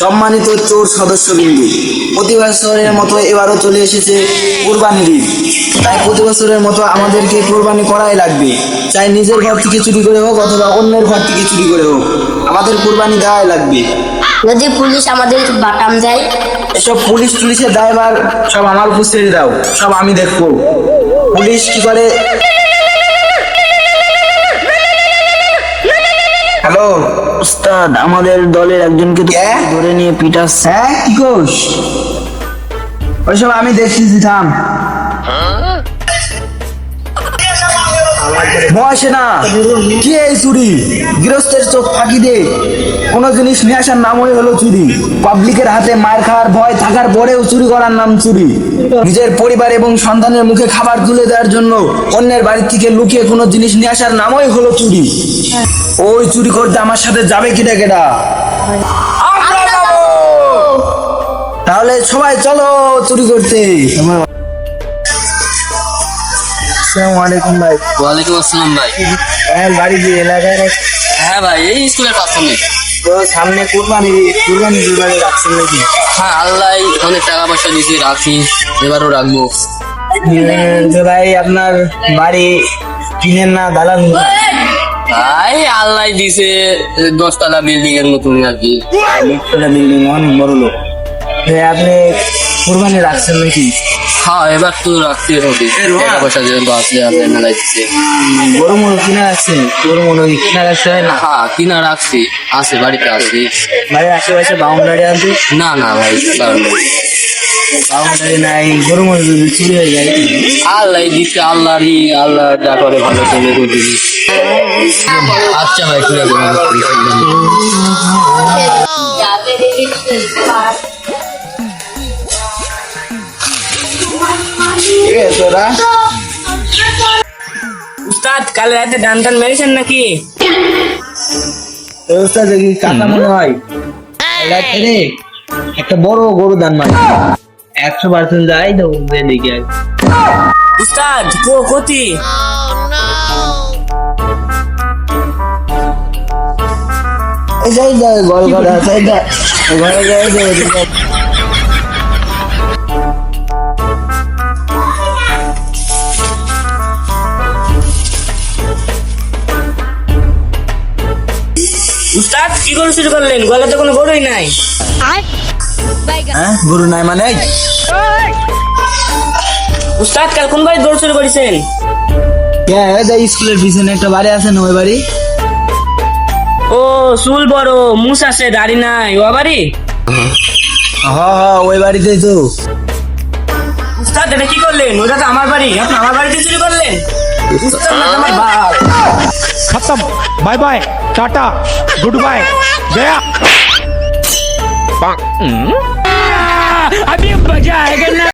সম্মানিত চোর সদস্যবৃন্দ প্রতি বছরের মতো এবারও চলে এসেছে কোরবানির ঈদ। তাই প্রতি বছরের মতো আমাদেরকে কোরবানি করাই লাগবে। চাই নিজের ঘর থেকে চুরি করে হোক অথবা অন্যের ঘর থেকে চুরি করে হোক আমাদের কোরবানি দেওয়াই লাগবে। যদি পুলিশ আমাদের বাটাম দেয়। এসব পুলিশ টুলিশের দায়ভার সব আমার উপর ছেড়ে দাও সব আমি দেখব। পুলিশ কি করে উস্তাদ আমাদের দলের একজনকে তো ধরে নিয়ে পিটাস হ্যাঁ কি কোস ওইসব আমি দেখছি থাম। বয়সে না। কি এই চুরি? গৃহস্থের চোখ ফাঁকি দে। কোনো জিনিস নিয়ে আসার নামই হলো চুরি। পাবলিকের হাতে মার খাওয়ার ভয় থাকার পরেও চুরি করার নাম চুরি। নিজের পরিবার এবং সন্তানের মুখে খাবার তুলে দেওয়ার জন্য অন্যের বাড়ি থেকে লুকিয়ে কোনো জিনিস নিয়ে আসার নামই হলো চুরি। ওই চুরি করতে আমার সাথে যাবে কিটা কেটা তাহলে সবাই চলো চুরি করতে। আসসালামু আলাইকুম ভাই। ওয়ালাইকুম আসসালাম ভাই। হ্যাঁ বাড়ি যে এলাকায় হ্যাঁ ভাই এই স্কুলের পাশে তো সামনে কুরবানি কুরবানি দুবারে রাখছেন নাকি? হ্যাঁ আল্লাহ অনেক টাকা পয়সা দিয়েছে রাখি এবারও রাখব। তো ভাই আপনার বাড়ি কিনেন না দালান ভাই আল্লাহ দিছে দশতলা বিল্ডিং এর মতন আর কি। বিল্ডিং অনেক বড় লোক। আপনি কুরবানি রাখছেন নাকি? হ্যাঁ এবার তো রাখতে হবে টাকা পয়সা যেহেতু আছে মেলাই দিচ্ছে। গরু মরু কিনা রাখছেন গরু মরু কিনা রাখতে হয় না? হ্যাঁ কিনা রাখছি। আছে বাড়িতে আছে। বাড়ির আশেপাশে বাউন্ডারি আছে? না না ভাই কারণ বাউন্ডারি নাই গরু মরু যদি চুরি হয়ে যায়? আল্লাহ দিচ্ছে আল্লাহরই আল্লাহ যা করে ভালো করে করে আচ্ছা ভাই ঠিক আছে তোরা? উস্তাদ কাল রাতে ডান টান মেরেছেন নাকি? ব্যবস্থা দেখি কাঁচা মনে হয়? রাতে রে একটা বড় গরু দান মানে একশো পার্সেন্ট যাই তো দেখি আর উস্তাদ কো কতি এই যাই যাই গল ঘরে আছে এই যা ঘরে যাই উস্তাদ কি করে শুরু করলেন? গলাতে কোনো গরুই নাই। হ্যাঁ গরু নাই মানে? উস্তাদ কাল কোন বাড়ি গরু শুরু করেছেন? হ্যাঁ স্কুলের পিছনে একটা বাড়ি আছে না ওই বাড়ি। ও চুল বড় মুস আছে দাড়ি নাই। ও বাড়ি? হ হ ওই বাড়িতেই তো। উস্তাদ এটা কি করলেন? ওটা তো আমার বাড়ি। আপনি আমার বাড়িতে চুরি করলেন? উস্তাদ আমার বাপ खत्म। Bye bye tata goodbye गया अभी मज़ा आएगा ना